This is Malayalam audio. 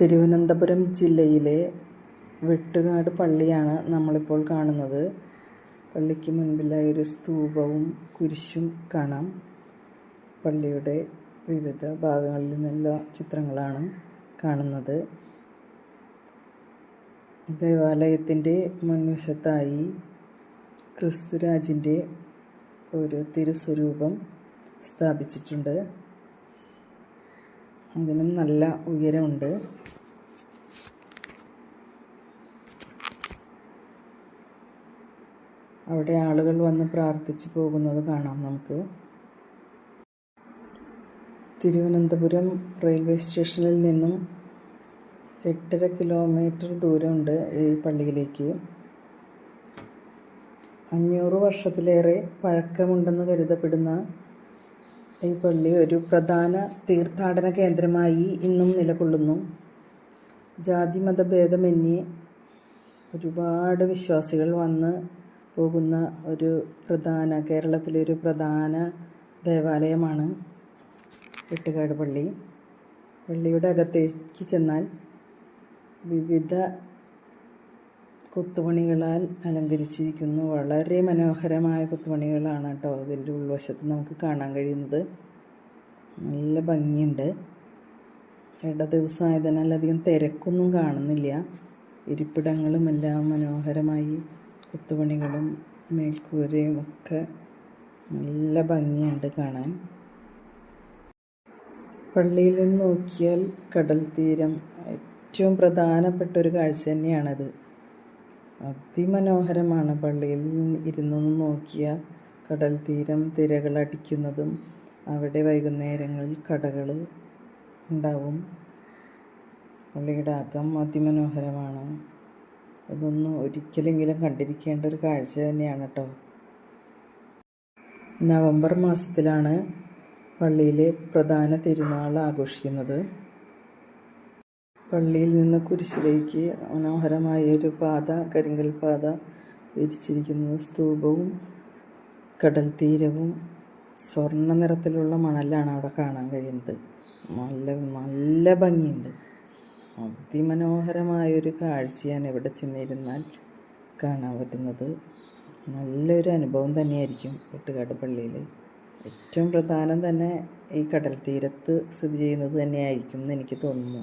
തിരുവനന്തപുരം ജില്ലയിലെ വെട്ടുകാട് പള്ളിയാണ് നമ്മളിപ്പോൾ കാണുന്നത്. പള്ളിക്ക് മുൻപിലായി ഒരു സ്തൂപവും കുരിശും കാണാം. പള്ളിയുടെ വിവിധ ഭാഗങ്ങളിൽ നിന്നുള്ള ചിത്രങ്ങളാണ് കാണുന്നത്. ദേവാലയത്തിന്റെ മുൻവശത്തായി ക്രിസ്തുരാജിന്റെ ഒരു തിരുസ്വരൂപം സ്ഥാപിച്ചിട്ടുണ്ട്. അതിനും നല്ല ഉയരമുണ്ട്. അവിടെ ആളുകൾ വന്ന് പ്രാർത്ഥിച്ചു പോകുന്നത് കാണാം നമുക്ക്. തിരുവനന്തപുരം റെയിൽവേ സ്റ്റേഷനിൽ നിന്നും എട്ടര കിലോമീറ്റർ ദൂരമുണ്ട് ഈ പള്ളിയിലേക്ക്. അഞ്ഞൂറ് വർഷത്തിലേറെ പഴക്കമുണ്ടെന്ന് കരുതപ്പെടുന്ന ഈ പള്ളി ഒരു പ്രധാന തീർത്ഥാടന കേന്ദ്രമായി ഇന്നും നിലകൊള്ളുന്നു. ജാതിമതഭേദമന്യേ ഒരുപാട് വിശ്വാസികൾ വന്ന് പോകുന്ന ഒരു പ്രധാന കേരളത്തിലെ ഒരു പ്രധാന ദേവാലയമാണ് വെട്ടുകാട് പള്ളി. പള്ളിയുടെ അകത്തേക്ക് ചെന്നാൽ വിവിധ കൊത്തുപണികളാൽ അലങ്കരിച്ചിരിക്കുന്നു. വളരെ മനോഹരമായ കൊത്തുപണികളാണ് കേട്ടോ അതിന്റെ ഉൾവശത്ത് നമുക്ക് കാണാൻ കഴിയുന്നത്. നല്ല ഭംഗിയുണ്ട്. ഇട ദിവസമായതിനാൽ അധികം തിരക്കൊന്നും കാണുന്നില്ല. ഇരിപ്പിടങ്ങളും എല്ലാം മനോഹരമായി കൊത്തുപണികളും മേൽക്കൂരയും ഒക്കെ നല്ല ഭംഗിയുണ്ട് കാണാൻ. പള്ളിയിൽ നിന്ന് നോക്കിയാൽ കടൽ തീരം ഏറ്റവും പ്രധാനപ്പെട്ട ഒരു കാഴ്ച തന്നെയാണത്. അതിമനോഹരമാണ് പള്ളിയിൽ ഇരുന്നു നോക്കിയ കടൽ തീരം തിരകൾ അടിക്കുന്നതും അവിടെ വൈകുന്നേരങ്ങളിൽ കടകൾ ഉണ്ടാവും. പള്ളിയുടെ അകം അതിമനോഹരമാണ്. ഇതൊന്ന് ഒരിക്കലെങ്കിലും കണ്ടിരിക്കേണ്ട ഒരു കാഴ്ച തന്നെയാണ് കേട്ടോ നവംബർ മാസത്തിലാണ് പള്ളിയിലെ പ്രധാന തിരുനാൾ ആഘോഷിക്കുന്നത്. പള്ളിയിൽ നിന്ന് കുരിശിലേക്ക് മനോഹരമായ ഒരു പാത കരിങ്കൽ പാത വിരിച്ചിരിക്കുന്നത് സ്തൂപവും കടൽ തീരവും സ്വർണ നിറത്തിലുള്ള മണലാണ് അവിടെ കാണാൻ കഴിയുന്നത്. നല്ല നല്ല ഭംഗിയുണ്ട്. അതിമനോഹരമായൊരു കാഴ്ചയാണ് ഇവിടെ ചെന്നിരുന്നാൽ കാണാൻ പറ്റുന്നത്. നല്ലൊരു അനുഭവം തന്നെയായിരിക്കും വെട്ടുകാട് പള്ളിയിൽ ഏറ്റവും പ്രധാനം തന്നെ ഈ കടൽ തീരത്ത് സ്ഥിതി ചെയ്യുന്നത് തന്നെയായിരിക്കും എന്ന് എനിക്ക് തോന്നുന്നു.